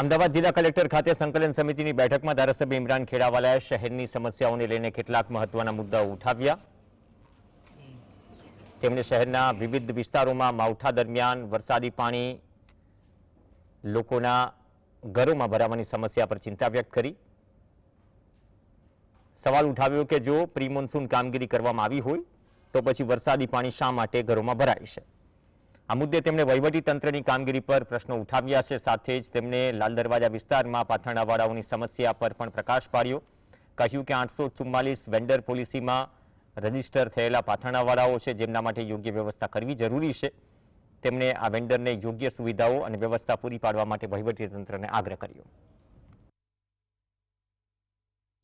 અમદાવાદ જિલ્લા કલેક્ટર ખાતે સંકલન સમિતિની બેઠકમાં ધારાસભ્ય ઇમરાન ખેડાવાલાએ શહેરની સમસ્યાઓને લઈને કેટલાક મહત્વના મુદ્દાઓ ઉઠાવ્યા. તેમણે શહેરના વિવિધ વિસ્તારોમાં માવઠા દરમિયાન વરસાદી પાણી લોકોના ઘરોમાં ભરાવાની સમસ્યા પર ચિંતા વ્યક્ત કરી. સવાલ ઉઠાવ્યો કે જો પ્રી મોન્સૂન કામગીરી કરવામાં આવી હોય, તો પછી વરસાદી પાણી શા માટે ઘરોમાં ભરાય છે? આ મુદ્દે તેમણે તંત્રની કામગીરી પર પ્રશ્નો ઉઠાવ્યા છે. સાથે જ તેમણે લાલ દરવાજા વિસ્તારમાં પાથરણાવાળાઓની સમસ્યા પર પણ પ્રકાશ પાડ્યો. કહ્યું કે આઠસો વેન્ડર પોલિસીમાં રજિસ્ટર થયેલા પાથરણાવાળાઓ છે, જેમના માટે યોગ્ય વ્યવસ્થા કરવી જરૂરી છે. તેમણે આ વેન્ડરને યોગ્ય સુવિધાઓ અને વ્યવસ્થા પૂરી પાડવા માટે વહીવટી તંત્રને આગ્રહ કર્યો.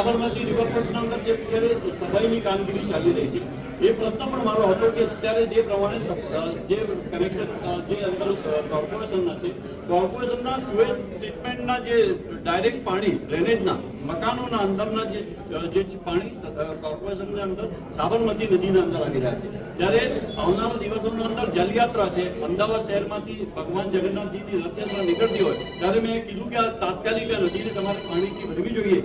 સાબરમતી રિવરફ્રન્ટના અંદર જે અત્યારે સફાઈની કામગીરી ચાલી રહી છે, એ પ્રશ્ન પણ મારો હતો કે અત્યારે જે પ્રમાણે જે કનેક્શન જે અંદર કોર્પોરેશનના છે કોર્પોરેશનના સુએજ ટ્રીટમેન્ટના જે ડાયરેક્ટ પાણી ડ્રેનેજના મકાનોના અંદરના જે જે પાણી કોર્પોરેશનની અંદર સાબરમતી નદીના અંદર આવી રહ્યા છે. ત્યારે આવનારા દિવસોના અંદર જલયાત્રા છે, અમદાવાદ શહેરમાંથી ભગવાન જગન્નાથજીની રથયાત્રા નીકળતી હોય, ત્યારે મેં કીધું કે આ તાત્કાલિક આ નદીને તમારે પાણીથી ભરવી જોઈએ.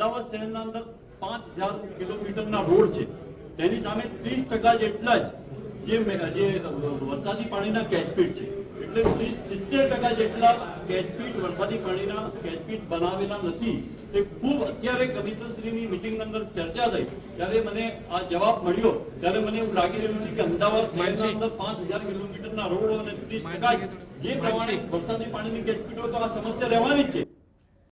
અમદાવાદ શહેરના અંદર પાંચ હજાર કિલોમીટરના રોડ છે. તેની સામે ત્રીસ ટકા જેટલા જ જે જે વરસાદી પાણીના કેચપીટ છે. એટલે ત્રીસ સિત્તેર ટકા જેટલા કેચપીટ વરસાદી પાણીના કેચપીટ બનાવેલા નથી. એ ખૂબ અત્યારે કમિશનરશ્રીની મિટિંગની અંદર ચર્ચા થઈ. ત્યારે મને આ જવાબ મળ્યો. ત્યારે મને એવું લાગી રહ્યું છે કે અમદાવાદ શહેરના અંદર પાંચ હજાર કિલોમીટરના રોડ અને ત્રીસ ટકા જે પ્રમાણે વરસાદી પાણીની કેચપીટ હોય તો આ સમસ્યા રહેવાની જ છે.